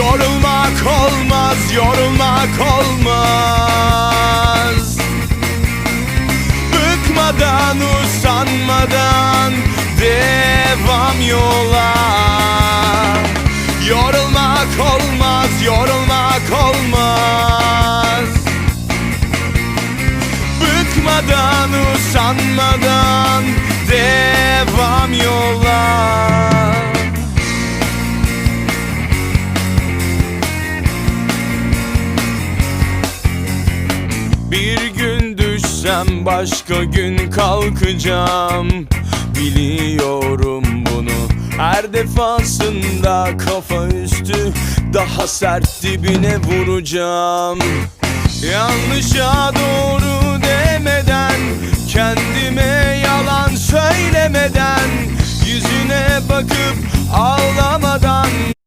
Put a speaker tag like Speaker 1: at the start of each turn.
Speaker 1: Yorulmak olmaz, yorulmak olmaz. Bıkmadan, usanmadan devam yola. Yorulmak olmaz, yorulmak olmaz. Bıkmadan, usanmadan Bir gün düşsem başka gün kalkacağım. Biliyorum bunu. Her defasında kafa üstü Daha sert dibine vuracağım. Yanlışa doğru